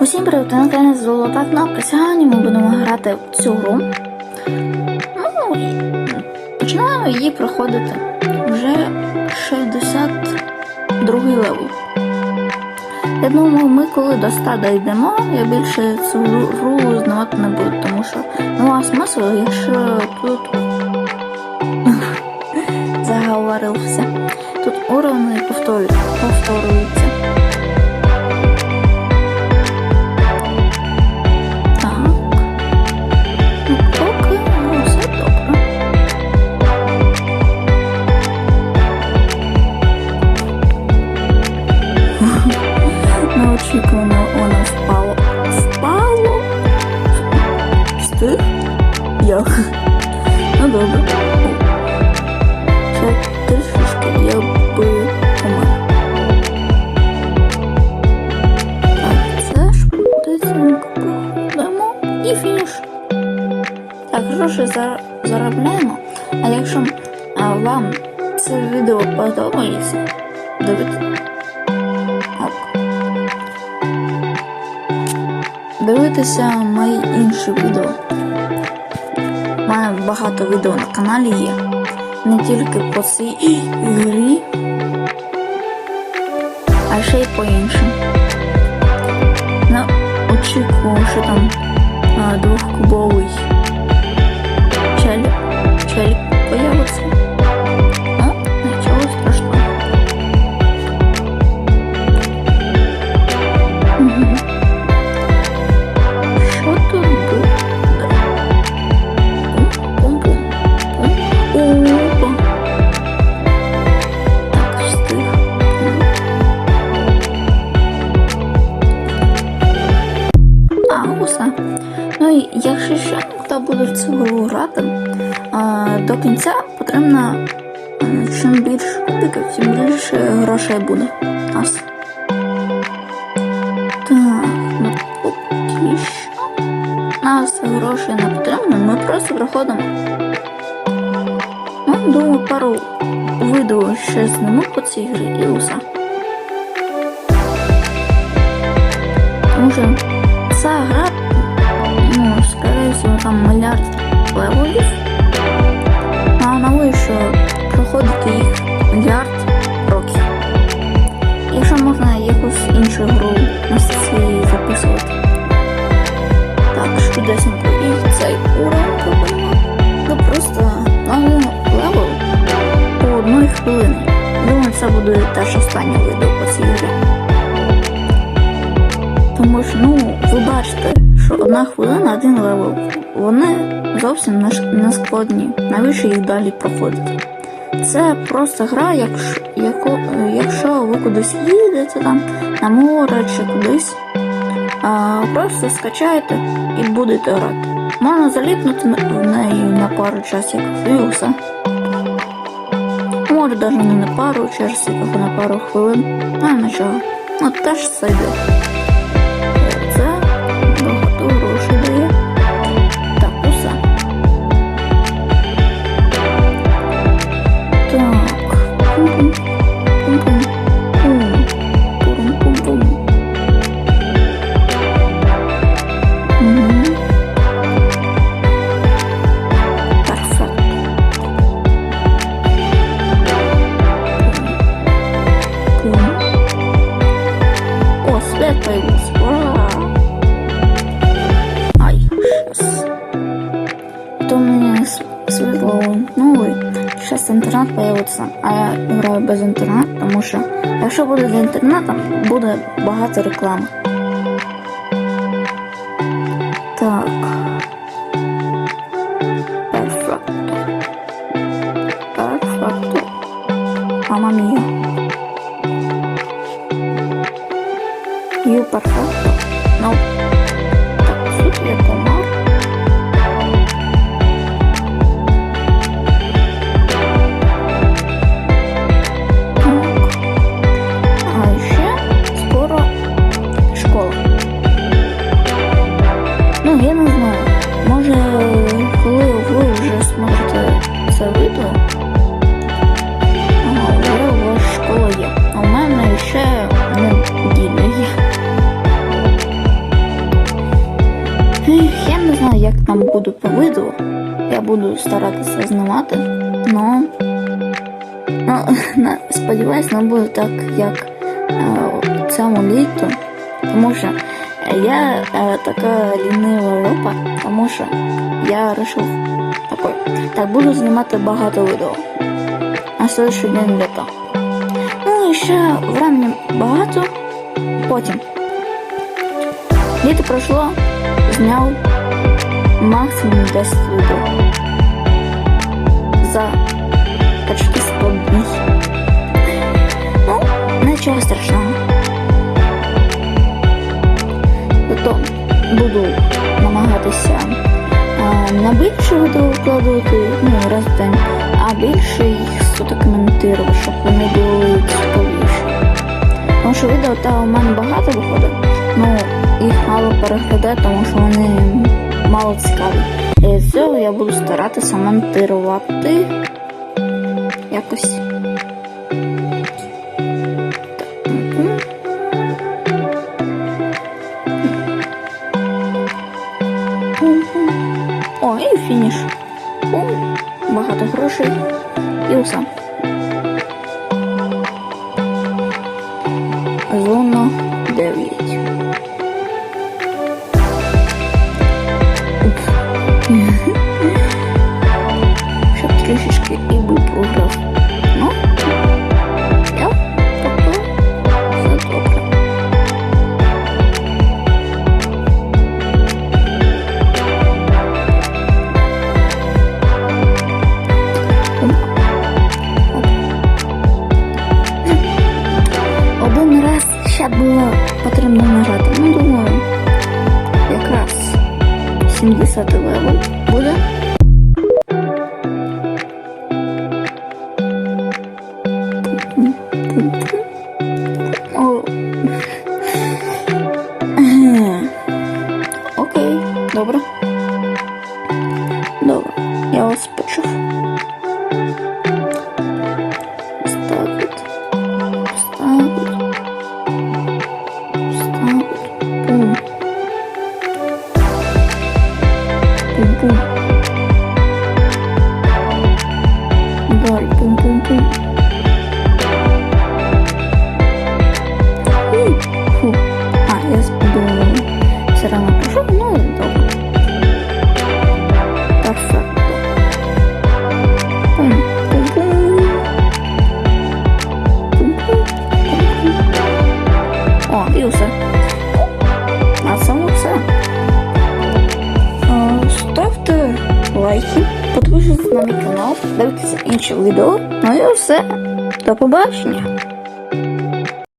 Усім привіт, на каналі Золота Кнопка. Сьогодні ми будемо грати в цю гру. Ну, починаємо її проходити. Вже 62 левел. Я думаю, ми коли до 100 дійдемо, я більше цю гру знавати не буду, тому що ну а смисл, якщо тут заговорився. Тут уровни повторюють, Як? Ну добре. Ще трішечки я би помер. Так, це ж кудись проходимо і фініш. Так, гроші заробляємо. А якщо а, вам це відео подобається, дивіться. Дивитися мої інші відео. У мене багато відео на каналі є. Не тільки по цій грі, а ще й по іншим. Ну, очікую, що там якщо ще хто буде цю гру грати, до кінця потрібно чим більше кубиків, тим більше грошей буде. Нас. Так, ну. Нас грошей не потрібно, ми просто проходимо. Ну, думаю, пару відео ще зніму по цій грі і усе. Тому що ця гра, там мільярд левелів. А на що проходити їх мільярд років. Якщо можна якусь іншу гру на цій записувати. Так, швидесенько. І цей уровень проходимо. Ну просто на левел по одній хвилині. Думаю, це буде теж останнє відео по цій грі. Тому що, ну, ви бачите, одна хвилина, один левел. Вони зовсім не складні. Навіщо їх далі проходити? Це просто гра, якщо, якщо ви кудись їдете там на море чи кудись, а, просто скачаєте і будете грати. Можна заліпнути в неї на пару часів і. Може навіть не на пару часів, а на пару хвилин. А нічого. Ну теж сойде. Светло новый. Сейчас интернет появится, а я граю без інтернету, тому що якщо буде з інтернетом, буде багато реклами. Так. Перфекто. Перфекто. Мама мія. Перфекто. Як там буду по відео. Я буду старатися знімати, но ну, сподіваюсь, не буде так, як е, цьому літо. Тому що я е, така лінива ропа, тому що я вирішив такой. Так, буду знімати багато відео. На следующий день літа. Ну і ще времени багато. Потім. Літо пройшло, зняв максимум 10 відео. За почти 100 днів. Ну, нічого страшного. Зато буду намагатися а, не більше відео викладувати, ну, раз в день, а більше їх сфотокоментувати, щоб вони були цікавіші. Тому що відео та у мене багато виходить, ну їх мало переглядає, тому що вони мало цікаві. І з цього я буду старатися монтувати якось. О, і фініш. О, багато грошей. І усе. Ще було потрібно нажати. Ну, думаю, якраз 70 левел Все. А цьому все. Е, Ставте лайки, підписуйтесь на мій канал, дивіться інші відео. Ну і все. До побачення.